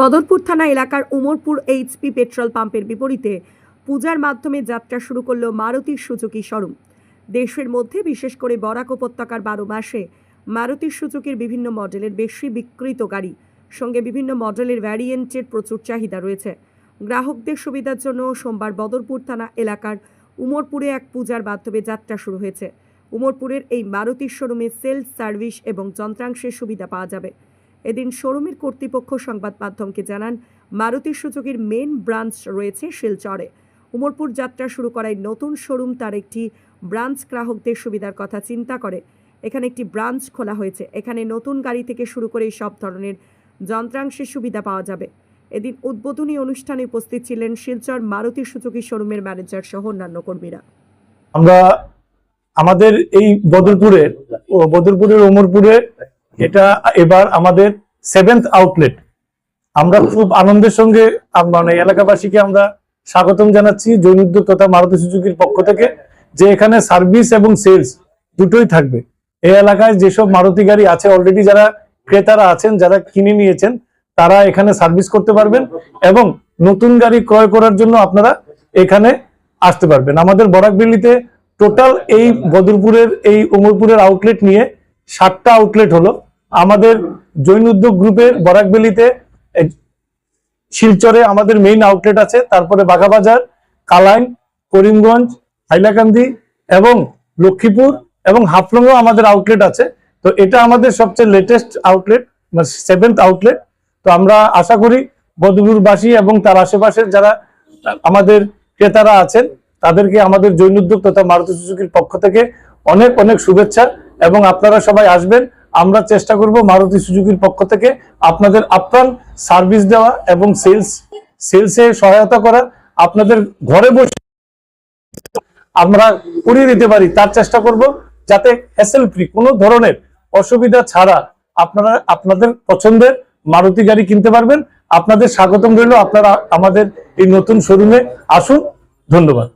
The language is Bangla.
বদরপুর থানা এলাকার উমরপুর এইচপি পেট্রোল পাম্পের বিপরীতে পূজার মাধ্যমে যাত্রা শুরু করল মারুতি সুজুকি শোরুম। দেশের মধ্যে বিশেষ করে বরাক উপত্যকার বারো মাসে মারুতি সুজুকির বিভিন্ন মডেলের বেশি বিক্রিত গাড়ি, সঙ্গে বিভিন্ন মডেলের ভ্যারিয়েন্টের প্রচুর চাহিদা রয়েছে। গ্রাহকদের সুবিধার জন্য সোমবার বদরপুর থানা এলাকার উমরপুরে এক পূজার মাধ্যমে যাত্রা শুরু হয়েছে। উমরপুরের এই মারুতি শোরুমে সেলস, সার্ভিস এবং যন্ত্রাংশের সুবিধা পাওয়া যাবে। এদিন শোরুমের কর্তৃপক্ষ সংবাদ মাধ্যমকে জানান মারুতি সুজুকির মেন ব্রাঞ্চ রয়েছে শিলচরে। উমরপুর যাত্রা শুরু করায় নতুন শোরুম তার একটি ব্রাঞ্চ গ্রাহকদের সুবিধার কথা চিন্তা করে। এখানে একটি ব্রাঞ্চ খোলা হয়েছে। এখানে নতুন গাড়ি থেকে শুরু করে সব ধরনের যন্ত্রাংশের সুবিধা পাওয়া যাবে। এদিন উদ্বোধনী অনুষ্ঠানে উপস্থিত ছিলেন শিলচর মারুতি সুজুকি শোরুমের ম্যানেজার সহ অন্যান্য কর্মীরা। আমরা আমাদের এই বদরপুরের ও বদরপুরের ওমরপুরে এটা এবার আমাদের সেভেন্থ আউটলেট আমরা খুব আনন্দের সঙ্গে মানে এলাকাবাসীকে আমরা স্বাগতম জানাচ্ছি জৈন উদ্যোগ তথা মারুতি সুজুকির পক্ষ থেকে যে এখানে সার্ভিস এবং সেলস দুটোই থাকবে। এই এলাকায় যেসব মারুতি গাড়ি আছে অলরেডি যারা ক্রেতারা আছেন যারা কিনে নিয়েছেন তারা এখানে সার্ভিস করতে পারবেন এবং নতুন গাড়ি ক্রয় করার জন্য আপনারা এখানে আসতে পারবেন। আমাদের বরাকবেলিতে টোটাল এই বদরপুরের এই উমরপুরের আউটলেট নিয়ে সাতটা আউটলেট হলো। আমাদের জৈন উদ্যোগ গ্রুপের বরাকবেলিতে শিলচরে আমাদের মেইন আউটলেট আছে, তারপরে বাঘাবাজার, কালাইন, করিমগঞ্জ, হাইলাকান্দি এবং লক্ষ্মীপুর এবং হাফলংও আমাদের আউটলেট আছে। তো এটা আমাদের সবচেয়ে লেটেস্ট আউটলেট সেভেন্থ আউটলেট তো আমরা আশা করি বদরপুরবাসী এবং তার আশেপাশের যারা, আমাদের ক্রেতারা আছেন, তাদেরকে আমাদের জৈন উদ্যোগ তথা মারুতি সুজুকির পক্ষ থেকে অনেক অনেক শুভেচ্ছা এবং আপনারা সবাই আসবেন। আমরা চেষ্টা করব মারুতি সুজুকির পক্ষ থেকে আপনাদের আপ্রাণ সার্ভিস দেওয়া এবং সেলস সেলসে সহায়তা করা আপনাদের ঘরে বসে আমরা করিয়ে দিতে পারি, তার চেষ্টা করব যাতে হ্যাসেল ফ্রি কোনো ধরনের অসুবিধা ছাড়া আপনারা, আপনাদের পছন্দের মারুতি গাড়ি কিনতে পারবেন। আপনাদের স্বাগতম রইল আপনারা, আমাদের এই নতুন শোরুমে আসুন, ধন্যবাদ।